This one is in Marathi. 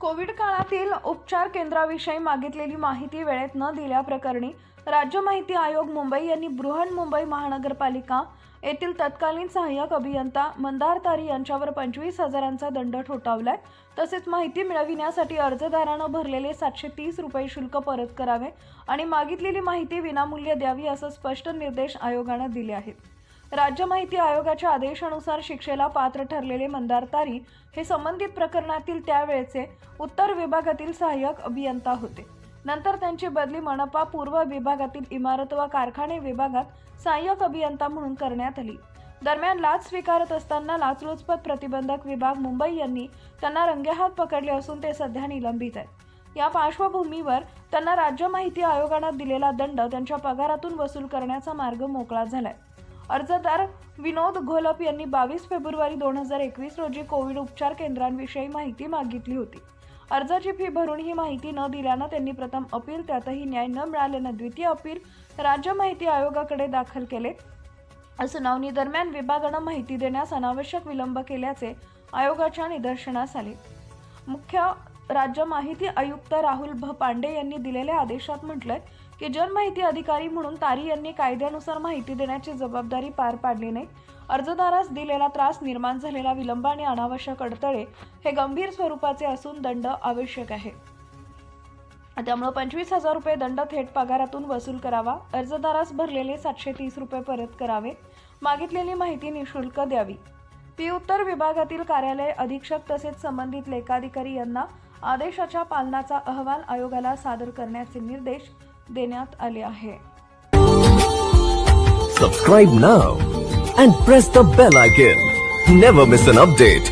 कोविड काळातील उपचार केंद्राविषयी मागितलेली माहिती वेळेत न दिल्याप्रकरणी राज्य माहिती आयोग मुंबई यांनी बृहन्मुंबई महानगरपालिका येथील तत्कालीन सहाय्यक अभियंता मंदार तारी यांच्यावर पंचवीस हजारांचा दंड ठोठावलाय. तसेच माहिती मिळविण्यासाठी अर्जदारानं भरलेले सातशे तीस रुपये शुल्क परत करावे आणि मागितलेली माहिती विनामूल्य द्यावी असं स्पष्ट निर्देश आयोगानं दिले आहेत. राज्य माहिती आयोगाच्या आदेशानुसार शिक्षेला पात्र ठरलेले मंदार तारी हे संबंधित प्रकरणातील त्यावेळचे उत्तर विभागातील सहाय्यक अभियंता होते. नंतर त्यांची बदली मनपा पूर्व विभागातील इमारत व कारखाने विभागात सहाय्यक अभियंता म्हणून करण्यात आली. दरम्यान लाच स्वीकारत असताना लाचलुचपत प्रतिबंधक विभाग मुंबई यांनी त्यांना रंगेहात पकडले असून ते सध्या निलंबित आहेत. या पार्श्वभूमीवर त्यांना राज्य माहिती आयोगानं दिलेला दंड त्यांच्या पगारातून वसूल करण्याचा मार्ग मोकळा झालाय. अर्जदार विनोद घोलप यांनी बावीस फेब्रुवारी दोन हजार एकवीस रोजी कोविड उपचार केंद्रांविषयी माहिती मागितली होती. अर्जाची फी भरून ही माहिती न दिल्यानं त्यांनी प्रथम अपील त्यातही न्याय न मिळाल्यानं द्वितीय अपील राज्य माहिती आयोगाकडे दाखल केले. सुनावणी दरम्यान विभागानं माहिती देण्यास अनावश्यक विलंब केल्याचे आयोगाच्या निदर्शनास आले. मुख्य राज्य माहिती आयुक्त राहुल भ पांडे यांनी दिलेल्या आदेशात म्हटलंय की जनमाहिती अधिकारी म्हणून तारी यांनी कायद्यानुसार माहिती देण्याची जबाबदारी पार पाडली नाही. अर्जदारास दिलेला त्रास निर्माण झालेला विलंब आणि अनावश्यक अडथळे हे गंभीर स्वरूपाचे असून दंड आवश्यक आहे. त्यामुळे पंचवीस हजार रुपये दंड थेट पगारातून वसूल करावा अर्जदारास भरलेले सातशे तीस रुपये परत करावे मागितलेली माहिती निशुल्क द्यावी. पी उत्तर विभागातील कार्यालय अधीक्षक तसेच संबंधित लेखाधिकारी यांना आदेशाच्या पालनाचा अहवाल आयोगाला सादर करण्याचे निर्देश देण्यात आले आहे. Subscribe now and press the bell icon never miss an update